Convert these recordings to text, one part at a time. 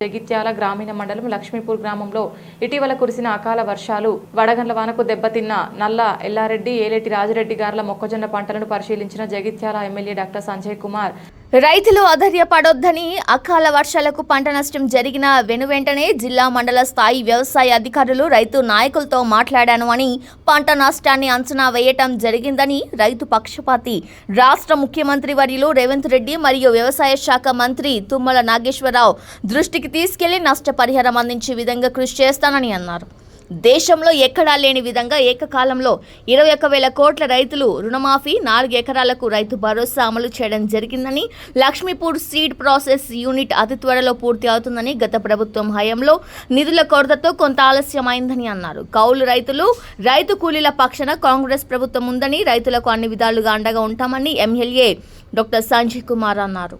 జగిత్యాల గ్రామీణ మండలం లక్ష్మీపూర్ గ్రామంలో ఇటీవల కురిసిన అకాల వర్షాలు వడగండ్ల వానకు దెబ్బతిన్న నల్ల ఎల్లారెడ్డి ఏలేటి రాజిరెడ్డి గార్ల మొక్కజొన్న పంటలను పరిశీలించిన జగిత్యాల ఎమ్మెల్యే డాక్టర్ సంజయ్ కుమార్ రైతులు అధైర్యపడొద్దని అకాల వర్షాలకు పంట నష్టం జరిగిన వెనువెంటనే జిల్లా మండల స్థాయి వ్యవసాయ అధికారులు రైతు నాయకులతో మాట్లాడాను అని పంట నష్టాన్ని అంచనా వేయటం జరిగిందని రైతు పక్షపాతి. రాష్ట్ర ముఖ్యమంత్రి వర్యులు రేవంత్ రెడ్డి మరియు వ్యవసాయ శాఖ మంత్రి తుమ్మల నాగేశ్వరరావు దృష్టికి తీసుకెళ్ళి నష్టపరిహారం అందించే విధంగా కృషి చేస్తానని అన్నారు. దేశంలో ఎక్కడా లేని విధంగా ఏకకాలంలో ఇరవై ఒక్క వేల కోట్ల రైతులు రుణమాఫీ నాలుగు ఎకరాలకు రైతు భరోసా అమలు చేయడం జరిగిందని లక్ష్మీపూర్ సీడ్ ప్రాసెస్ యూనిట్ అతి త్వరలో పూర్తి అవుతుందని గత ప్రభుత్వం హయాంలో నిధుల కొరతతో కొంత ఆలస్యమైందని అన్నారు. కౌలు రైతులు రైతు కూలీల పక్షాన కాంగ్రెస్ ప్రభుత్వం ఉందని రైతులకు అన్ని విధాలుగా అండగా ఉంటామని ఎమ్మెల్యే డాక్టర్ సంజయ్ కుమార్ అన్నారు.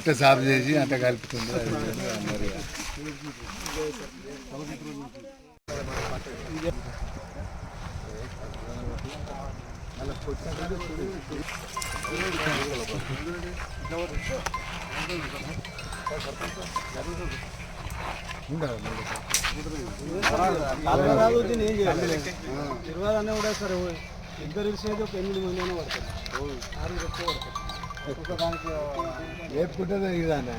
ఇట్లా సాఫ్ చేసి అంత కలుపుతుంది. ఇరవై అన్నీ కూడా సరే ఇద్దరు ఇచ్చేది ఒక ఎనిమిది మంది అయినా పడతారు. ఆరు ఎక్కువ పడతారు. లేపుకుంటే ఇదాన్ని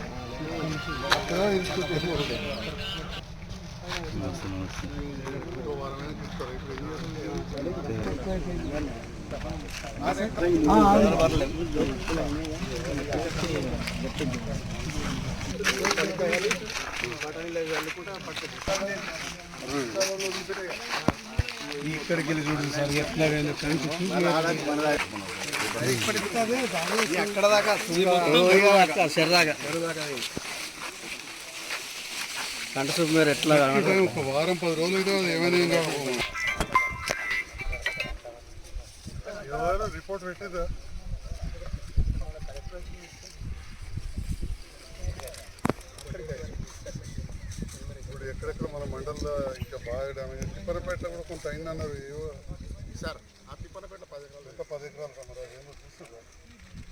ఇక్కడికి వెళ్ళి చూడండి సార్ ఎట్లా వెళ్ళి కలిసి దాకా శరదాకా కంట చూపు మీరు ఎట్లా ఒక వారం పది రోజులు అయితే ఏమైనా రిపోర్ట్ పెట్టేదా ఇప్పుడు ఎక్కడెక్కడ మన మండలంలో ఇంకా బాగా డ్యామేజ్ తిప్పనపేటలో కూడా కొంత అయిందన్నారు సార్ ఆ తిప్పనపేట పది ఎకరాలు ఎంత పది ఎకరాలు ఏమో చూస్తుందా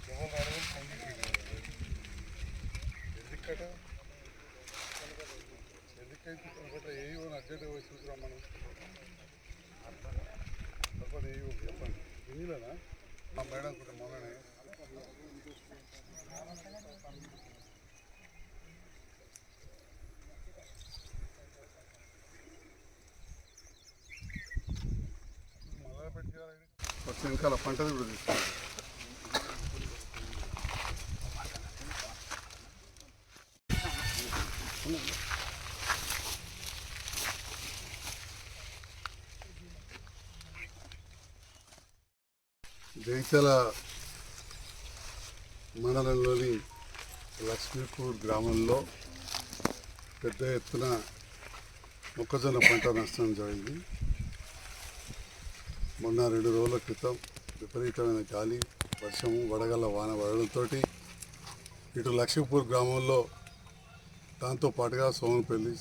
ఎవరు అడగని ఫోన్ ఎందుకైతే తిప్పనపేట ఏ మనం చెప్పండి ఏ చెప్పండి మా మేడం కూడా మొన్ననే ఫస్ట్ వెనకాల పంటది కూడా తీసుకోవాలి జైత్యాల మండలంలోని లక్ష్మీపూర్ గ్రామంలో పెద్ద ఎత్తున మొక్కజొన్న పంట నష్టం జరిగింది. మొన్న రెండు రోజుల క్రితం విపరీతమైన గాలి వర్షము వడగల వాన పడడంతో ఇటు లక్ష్మీపూర్ గ్రామంలో దాంతో పాటుగా సోమనపల్లి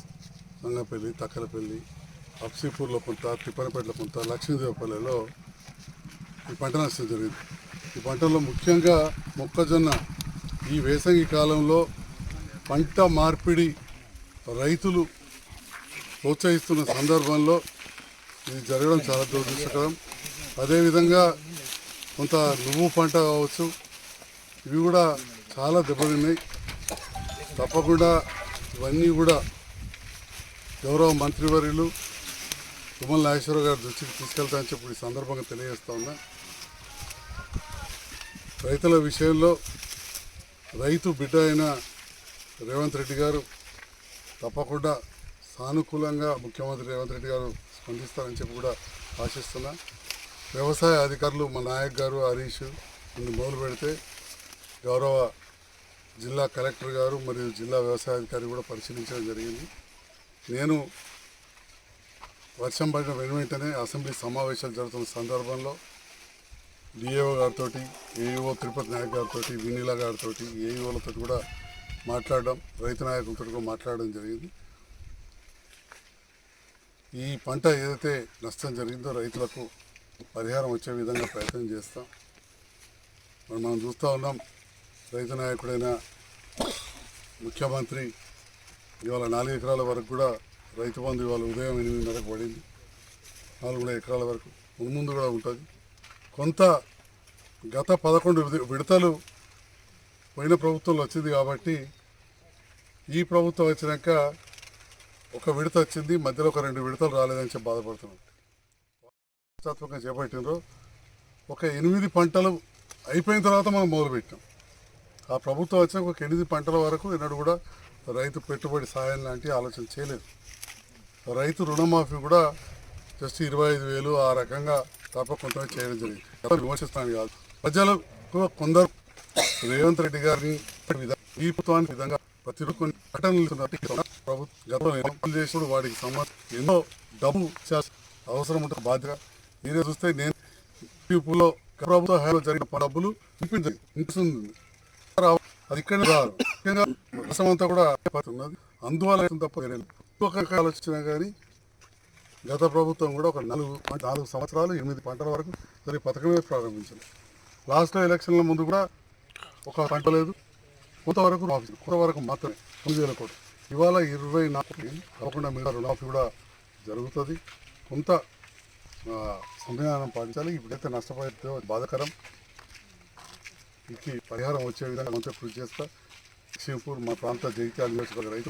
సంగపల్లి తక్కలపల్లి అప్సీపూర్లో కొంత తిప్పనపేటలో కొంత లక్ష్మీదేవపల్లిలో ఈ పంట నష్టం జరిగింది. ఈ పంటలో ముఖ్యంగా మొక్కజొన్న. ఈ వేసవి కాలంలో పంట మార్పిడి రైతులు ప్రోత్సహిస్తున్న సందర్భంలో ఇది జరగడం చాలా దురదృష్టకరం. అదేవిధంగా కొంత నువ్వు పంట కావచ్చు ఇవి కూడా చాలా దెబ్బతిన్నాయి. తప్పకుండా ఇవన్నీ కూడా గౌరవ మంత్రివర్యులు తుమ్మల నాగేశ్వరరావు గారి దృష్టికి తీసుకెళ్తా అని చెప్పి ఈ సందర్భంగా తెలియజేస్తా ఉన్నా. రైతుల విషయంలో రైతు బిడ్డ అయిన రేవంత్ రెడ్డి గారు తప్పకుండా సానుకూలంగా ముఖ్యమంత్రి రేవంత్ రెడ్డి గారు స్పందిస్తారని చెప్పి కూడా ఆశిస్తున్నా. వ్యవసాయ అధికారులు మా నాయక్ గారు హరీష్ నన్ను మొదలు పెడితే గౌరవ జిల్లా కలెక్టర్ గారు మరియు జిల్లా వ్యవసాయ అధికారి కూడా పరిశీలించడం జరిగింది. నేను వర్షం పడిన వెను వెంటనే అసెంబ్లీ సమావేశాలు జరుగుతున్న సందర్భంలో డిఏఓ గారితో ఏఈఓ తిరుపతి నాయక్ గారితో వినీలా గారితో ఏఈఓలతో కూడా మాట్లాడడం రైతు నాయకులతో కూడా మాట్లాడడం జరిగింది. ఈ పంట ఏదైతే నష్టం జరిగిందో రైతులకు పరిహారం వచ్చే విధంగా ప్రయత్నం చేస్తాం. మరి మనం చూస్తూ ఉన్నాం రైతు నాయకుడైన ముఖ్యమంత్రి ఇవాళ నాలుగు ఎకరాల వరకు కూడా రైతు బంధు ఇవాళ ఉదయం ఎనిమిదిన్నరకు పడింది. నాలుగున్నర ఎకరాల వరకు ముందు ముందు కూడా ఉంటుంది. కొంత గత పదకొండు విడతలు పోయిన ప్రభుత్వంలో వచ్చింది కాబట్టి ఈ ప్రభుత్వం వచ్చినాక ఒక విడత వచ్చింది మధ్యలో ఒక రెండు విడతలు రాలేదని చెప్పి బాధపడుతున్నాం ప్రతిష్టాత్మకంగా చేపట్టినరు ఒక ఎనిమిది పంటలు అయిపోయిన తర్వాత మనం మొదలుపెట్టాం. ఆ ప్రభుత్వం వచ్చిన ఒక ఎనిమిది పంటల వరకు ఎన్నడూ కూడా రైతు పెట్టుబడి సాయం లాంటి ఆలోచన చేయలేదు. రైతు రుణమాఫీ కూడా జస్ట్ ఇరవై ఐదు వేలు ఆ రకంగా తప్ప కొంత చేయడం జరిగింది. విమర్శిస్తాను కాదు. ప్రజలకు కొందరు రేవంత్ రెడ్డి గారిని ఈ ప్రభుత్వానికి విధంగా ప్రతి ఒక్క కొన్ని ఘటనలు ప్రభుత్వం చేసినప్పుడు వాడికి సంబంధం ఎన్నో డబ్బు అవసరం ఉంటుంది బాధ్యత. నేనే చూస్తే నేను పీపుల్లో ప్రభుత్వ హయాంలో జరిగిన డబ్బులు చూపించింది అది ఇక్కడ రాదు ముఖ్యంగా వర్షం అంతా కూడా ఉన్నది. అందువల్ల తప్ప ఒక ఆలోచన కానీ గత ప్రభుత్వం కూడా ఒక నాలుగు నాలుగు సంవత్సరాలు ఎనిమిది పంటల వరకు సరే పథకమే ప్రారంభించింది. లాస్ట్లో ఎలక్షన్ల ముందు కూడా ఒక పంట లేదు. కొంతవరకు కొంతవరకు మాత్రమే. తొమ్మిది వేల కోట్లు. ఇవాళ ఇరవై నాలుగు కాకుండా మిగతా రుణమాఫీ కూడా జరుగుతుంది. కొంత సంవిధానం పాటించాలి. ఇప్పుడైతే నష్టపోతే బాధాకరం. ఇది పరిహారం వచ్చే విధంగా కొంత కృషి చేస్తా. సింపూర్ మా ప్రాంత జగిత్యాల నియోజకవర్గ రైతు